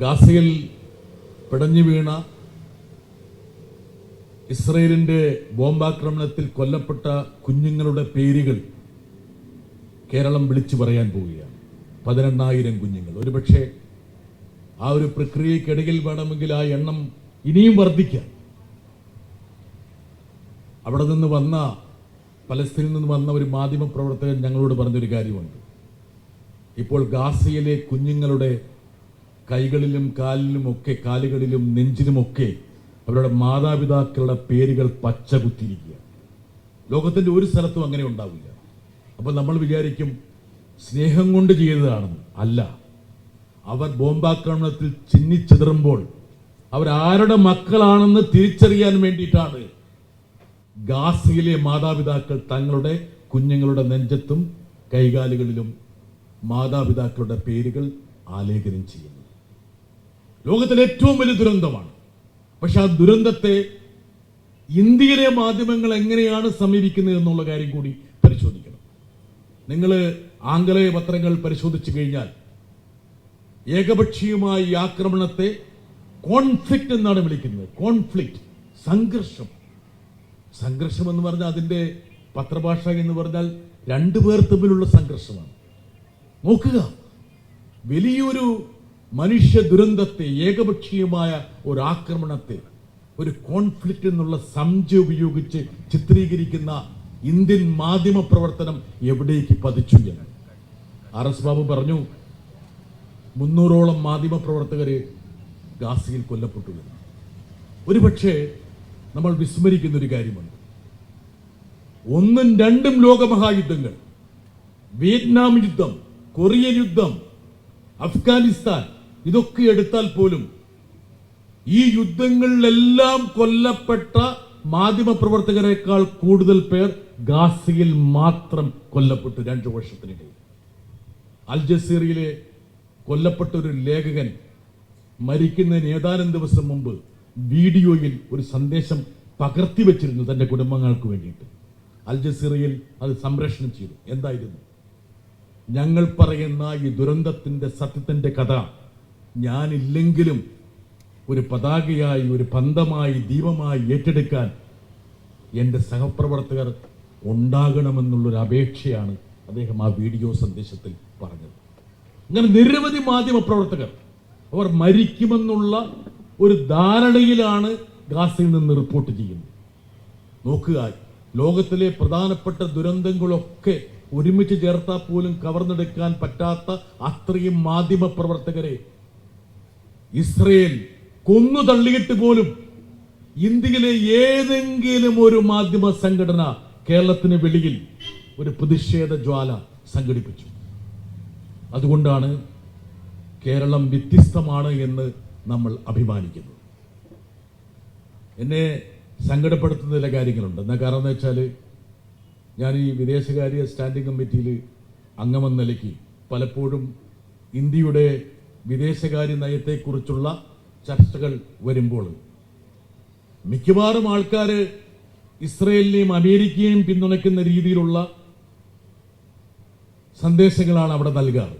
ഗാസയിൽ പിടഞ്ഞു വീണ ഇസ്രയേലിന്റെ ബോംബാക്രമണത്തിൽ കൊല്ലപ്പെട്ട കുഞ്ഞുങ്ങളുടെ പേരുകൾ കേരളം വിളിച്ചു പറയാൻ പോവുകയാണ്. പതിനെണ്ണായിരം കുഞ്ഞുങ്ങൾ. ഒരുപക്ഷെ ആ ഒരു പ്രക്രിയക്കിടയിൽ വേണമെങ്കിൽ ആ എണ്ണം ഇനിയും വർദ്ധിക്കാം. അവിടെ നിന്ന് വന്ന പലസ്തീനിൽ നിന്ന് വന്ന ഒരു മാധ്യമ പ്രവർത്തകൻ ഞങ്ങളോട് പറഞ്ഞൊരു കാര്യമുണ്ട്. ഇപ്പോൾ ഗാസയിലെ കുഞ്ഞുങ്ങളുടെ കൈകളിലും കാലിലും ഒക്കെ കാലുകളിലും നെഞ്ചിലുമൊക്കെ അവരുടെ മാതാപിതാക്കളുടെ പേരുകൾ പച്ച കുത്തിയിരിക്കുക ലോകത്തിന്റെ ഒരു സ്ഥലത്തും അങ്ങനെ ഉണ്ടാവില്ല. അപ്പോൾ നമ്മൾ വിചാരിക്കും സ്നേഹം കൊണ്ട് ചെയ്തതാണെന്ന്. അല്ല. അവർ ബോംബാക്രമണത്തിൽ ചിന്നിച്ചിതറുമ്പോൾ അവരാരുടെ മക്കളാണെന്ന് തിരിച്ചറിയാൻ വേണ്ടിയിട്ടാണ് ഗാസിയിലെ മാതാപിതാക്കൾ തങ്ങളുടെ കുഞ്ഞുങ്ങളുടെ നെഞ്ചത്തും കൈകാലുകളിലും മാതാപിതാക്കളുടെ പേരുകൾ ആലേഖനം ചെയ്യുന്നത്. ലോകത്തിലെ ഏറ്റവും വലിയ ദുരന്തമാണ്. പക്ഷെ ആ ദുരന്തത്തെ ഇന്ത്യയിലെ മാധ്യമങ്ങൾ എങ്ങനെയാണ് സമീപിക്കുന്നത് എന്നുള്ള കാര്യം കൂടി പരിശോധിക്കണം. നിങ്ങൾ ആംഗലേയ പത്രങ്ങൾ പരിശോധിച്ചു കഴിഞ്ഞാൽ ഏകപക്ഷീയമായ ഈ ആക്രമണത്തെ കോൺഫ്ലിക്റ്റ് എന്നാണ് വിളിക്കുന്നത്. കോൺഫ്ലിക്റ്റ് സംഘർഷം. സംഘർഷം എന്ന് പറഞ്ഞാൽ അതിന്റെ പത്രഭാഷ എന്ന് പറഞ്ഞാൽ രണ്ടു പേർ തമ്മിലുള്ള സംഘർഷമാണ്. നോക്കുക വലിയൊരു മനുഷ്യ ദുരന്തത്തെ ഏകപക്ഷീയമായ ഒരു ആക്രമണത്തെ ഒരു കോൺഫ്ലിക്റ്റ് എന്നുള്ള സംജ ഉപയോഗിച്ച് ചിത്രീകരിക്കുന്ന ഇന്ത്യൻ മാധ്യമ പ്രവർത്തനം എവിടേക്ക് പതിച്ചു എന്ന്. ആർ എസ് ബാബു പറഞ്ഞു മുന്നൂറോളം മാധ്യമ പ്രവർത്തകര് ഗാസയിൽ കൊല്ലപ്പെട്ടു എന്ന്. ഒരുപക്ഷെ നമ്മൾ വിസ്മരിക്കുന്ന ഒരു കാര്യമുണ്ട്. ഒന്നും രണ്ടും ലോകമഹായുദ്ധങ്ങൾ വിയറ്റ്നാം യുദ്ധം കൊറിയൻ യുദ്ധം അഫ്ഗാനിസ്ഥാൻ ഇതൊക്കെ എടുത്താൽ പോലും ഈ യുദ്ധങ്ങളിലെല്ലാം കൊല്ലപ്പെട്ട മാധ്യമ പ്രവർത്തകരെക്കാൾ കൂടുതൽ പേർ ഗാസയിൽ മാത്രം കൊല്ലപ്പെട്ടു രണ്ടു വർഷത്തിനിടയിൽ. അൽ ജസീറയിലെ കൊല്ലപ്പെട്ട ഒരു ലേഖകൻ മരിക്കുന്നതിന് ഏതാനും ദിവസം മുമ്പ് വീഡിയോയിൽ ഒരു സന്ദേശം പകർത്തി വെച്ചിരുന്നു തന്റെ കുടുംബങ്ങൾക്ക് വേണ്ടിയിട്ട്. അൽ ജസീറയിൽ അത് സംപ്രേഷണം ചെയ്തു. എന്തായിരുന്നു? ഞങ്ങൾ പറയുന്ന ഈ ദുരന്തത്തിന്റെ സത്യത്തിന്റെ കഥ ഞാനില്ലെങ്കിലും ഒരു പതാകയായി ഒരു പന്തമായി ദീപമായി ഏറ്റെടുക്കാൻ എന്റെ സഹപ്രവർത്തകർ ഉണ്ടാകണമെന്നുള്ളൊരു അപേക്ഷയാണ് അദ്ദേഹം ആ വീഡിയോ സന്ദേശത്തിൽ പറഞ്ഞത്. അങ്ങനെ നിരവധി മാധ്യമ പ്രവർത്തകർ അവർ മരിക്കുമെന്നുള്ള ഒരു ധാരണയിലാണ് ഗാസയിൽ നിന്ന് റിപ്പോർട്ട് ചെയ്യുന്നത്. നോക്കുക ലോകത്തിലെ പ്രധാനപ്പെട്ട ദുരന്തങ്ങളൊക്കെ ഒരുമിച്ച് ചേർത്താൽ പോലും കവർന്നെടുക്കാൻ പറ്റാത്ത അത്രയും മാധ്യമ പ്രവർത്തകരെ ഇസ്രയേൽ കൊന്നു തള്ളിയിട്ട് പോലും ഇന്ത്യയിലെ ഏതെങ്കിലും ഒരു മാധ്യമ സംഘടന കേരളത്തിന് വെളിയിൽ ഒരു പ്രതിഷേധ ജ്വാല സംഘടിപ്പിച്ചു. അതുകൊണ്ടാണ് കേരളം വ്യത്യസ്തമാണ് എന്ന് നമ്മൾ അഭിമാനിക്കുന്നത് എന്നെ സങ്കടപ്പെടുത്തുന്ന ചില കാര്യങ്ങളുണ്ട്. എന്താ കാരണം എന്ന് വെച്ചാൽ ഞാൻ ഈ വിദേശകാര്യ സ്റ്റാൻഡിംഗ് കമ്മിറ്റിയിൽ അംഗമെന്ന നിലയ്ക്ക് പലപ്പോഴും ഇന്ത്യയുടെ വിദേശകാര്യ നയത്തെക്കുറിച്ചുള്ള ചർച്ചകൾ വരുമ്പോൾ മിക്കവാറും ആൾക്കാർ ഇസ്രയേലിനെയും അമേരിക്കയെയും പിന്തുണയ്ക്കുന്ന രീതിയിലുള്ള സന്ദേശങ്ങളാണ് അവിടെ നൽകാറ്.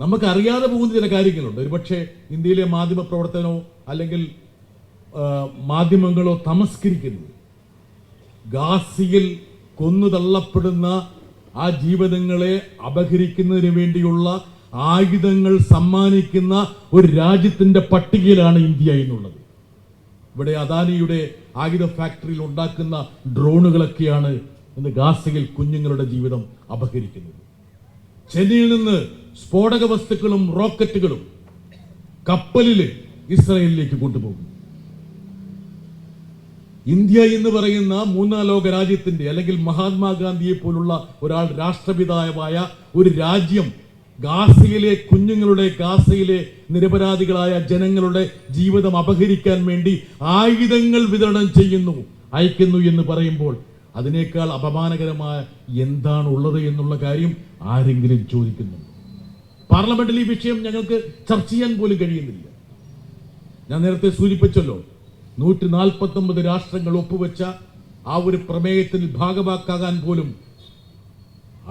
നമുക്കറിയാതെ പോകുന്ന ചില കാര്യങ്ങളുണ്ട്. ഒരുപക്ഷെ ഇന്ത്യയിലെ മാധ്യമ പ്രവർത്തനമോ അല്ലെങ്കിൽ മാധ്യമങ്ങളോ തമസ്കരിക്കുന്നത് ഗാസിയിൽ കൊന്നു തള്ളപ്പെടുന്ന ആ ജീവിതങ്ങളെ അപഹരിക്കുന്നതിന് വേണ്ടിയുള്ള ആയുധങ്ങൾ സമ്മാനിക്കുന്ന ഒരു രാജ്യത്തിന്റെ പട്ടികയിലാണ് ഇന്ത്യ എന്നുള്ളത്. ഇവിടെ അദാനിയുടെ ആയുധ ഫാക്ടറിയിൽ ഉണ്ടാക്കുന്ന ഡ്രോണുകളൊക്കെയാണ് ഇന്ന് ഗാസയിൽ കുഞ്ഞുങ്ങളുടെ ജീവിതം അപഹരിക്കുന്നത്. ചെന്നൈയിൽ നിന്ന് സ്ഫോടക വസ്തുക്കളും റോക്കറ്റുകളും കപ്പലിൽ ഇസ്രയേലിലേക്ക് കൊണ്ടുപോകും ഇന്ത്യ എന്ന് പറയുന്ന മൂന്നാം ലോക രാജ്യത്തിന്റെ അല്ലെങ്കിൽ മഹാത്മാഗാന്ധിയെ പോലുള്ള ഒരാൾ രാഷ്ട്രപിതാവായ ഒരു രാജ്യം ഗാസയിലെ കുഞ്ഞുങ്ങളുടെ ഗാസയിലെ നിരപരാധികളായ ജനങ്ങളുടെ ജീവിതം അപഹരിക്കാൻ വേണ്ടി ആയുധങ്ങൾ വിതരണം ചെയ്യുന്നു അയക്കുന്നു എന്ന് പറയുമ്പോൾ അതിനേക്കാൾ അപമാനകരമായ എന്താണ് ഉള്ളത് എന്നുള്ള കാര്യം ആരെങ്കിലും ചോദിക്കുന്നു. പാർലമെന്റിൽ ഈ വിഷയം ഞങ്ങൾക്ക് ചർച്ച ചെയ്യാൻ പോലും കഴിയുന്നില്ല. ഞാൻ നേരത്തെ സൂചിപ്പിച്ചല്ലോ നൂറ്റി നാൽപ്പത്തൊമ്പത് രാഷ്ട്രങ്ങൾ ഒപ്പുവെച്ച ആ ഒരു പ്രമേയത്തിൽ ഭാഗമാക്കാകാൻ പോലും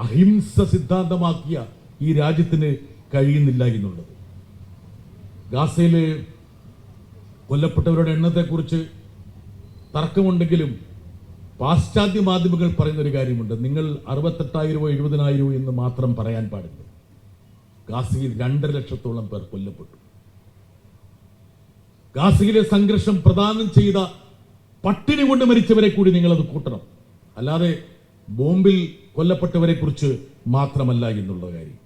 അഹിംസ സിദ്ധാന്തമാക്കിയ ഈ രാജ്യത്തിന് കഴിയുന്നില്ല എന്നുള്ളത്. ഗാസയിൽ കൊല്ലപ്പെട്ടവരുടെ എണ്ണത്തെക്കുറിച്ച് തർക്കമുണ്ടെങ്കിലും പാശ്ചാത്യ മാധ്യമങ്ങൾ പറയുന്നൊരു കാര്യമുണ്ട്. നിങ്ങൾ അറുപത്തെട്ടായിരമോ എഴുപതിനായിരമോ എന്ന് മാത്രം പറയാൻ പാടില്ല. ഗാസയിൽ രണ്ടര ലക്ഷത്തോളം പേർ കൊല്ലപ്പെട്ടു. ഗാസയിലെ സംഘർഷം പ്രദാനം ചെയ്ത പട്ടിണി കൊണ്ട് മരിച്ചവരെ കൂടി നിങ്ങളത് കൂട്ടണം. അല്ലാതെ ബോംബിൽ കൊല്ലപ്പെട്ടവരെ കുറിച്ച് മാത്രമല്ല എന്നുള്ള കാര്യം.